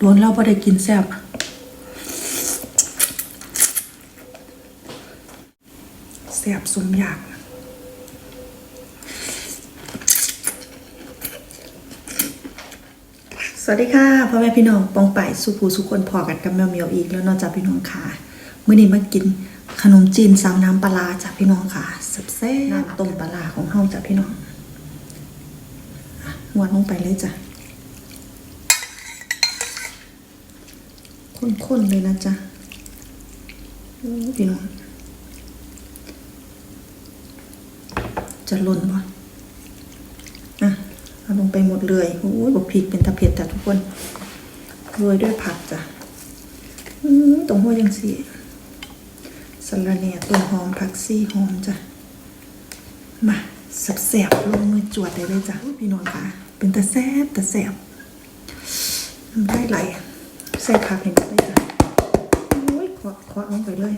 โดนเราบ่ได้กินแซ่บแซ่บสมอยากสวัสดีค่ะพ่อแม่พี่น้องปองป่ายสุภูสุคนพอกันกับแมวเมียวอีกแล้วนอกจากพี่น้องค่ะมื้อนี้มากินขนมจีนซาวน้ำปลาจากพี่น้องค่ะแซ่บๆน้ำต้มปลาของเฮาจากพี่น้องหวานลงไปเลยจ้ะ ข้นๆเลยนะจ๊ะโอ้พี่น้องจะหล่นบ่อะเอาลงไปหมดเลยโอ้ยบอกพริกเป็นตะเพียดจ้ะทุกคนโรยด้วยผักจ้ะอืมตรงหัวยังสีสลัดเนี่ยต้นหอมผักซี่หอมจ้ะ มาแสบๆลงมือจวดได้เลยจ้ะพี่น้องค่ะ เป็นตะแซบตะแสบน้ำได้ไหล ส่ผักเห็นได้จ้ะโอ้ยเคาะเคาะลงไปเลย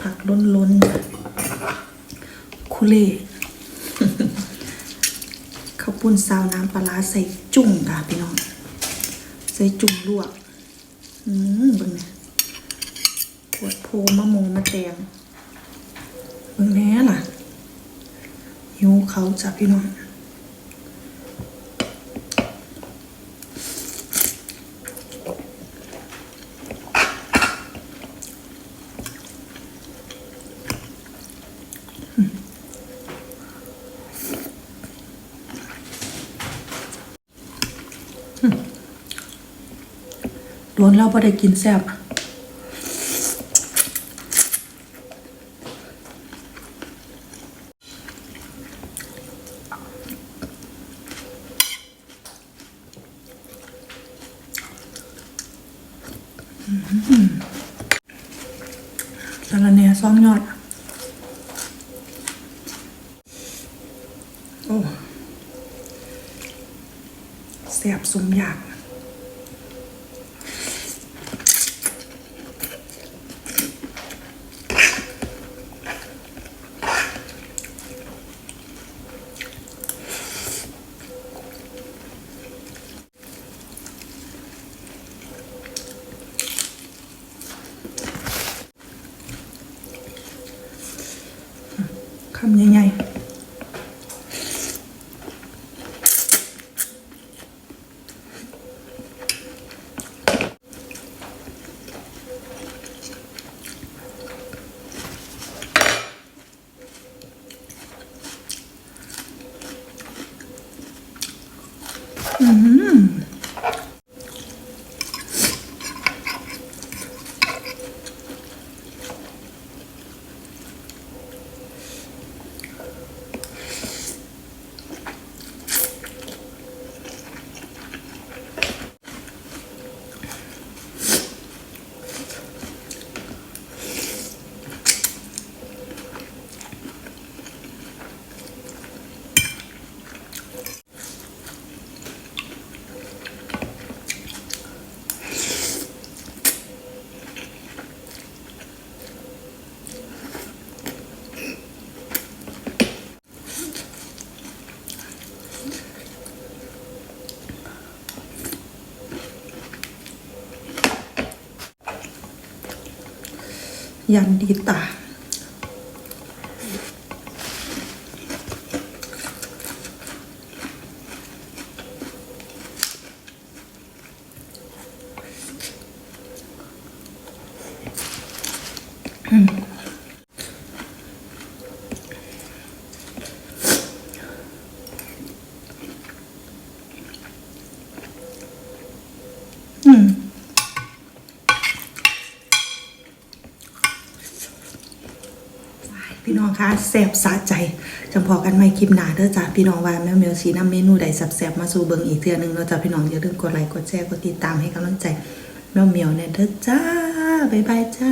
ผักล้นๆคุเล่ข้าวปุ้นซาวน้ำปลาร้าใส่จุ่มค่ะพี่น้อง ใส่จุ่มลวก อืมเบิ่งเนี่ยปวดโพมะมงมะแตงเบิ่งแน่ล่ะหิวเขาจ้ะพี่น้อง โดนเราบ่ได้กินแซ่บสารเนียซองยอด โอ้แซ่บสมอยาก คำใหญ่ๆอืม ยันดีตา อืม พี่น้องคะแสบสะใจจังพอกันไม่คลิปหนาเด้อจ้ะพี่น้องว่าแม่เมียวสีน้ำเมนูใดแสบๆมาสู่เบิงอีกเทือหนึงเนาะจ้ะพี่น้องอย่าลืมกดไลค์กดแชร์กดติดตามให้กำลังใจแม่เมียวเนี่ยเด้อจ้าบ๊ายบายจ้า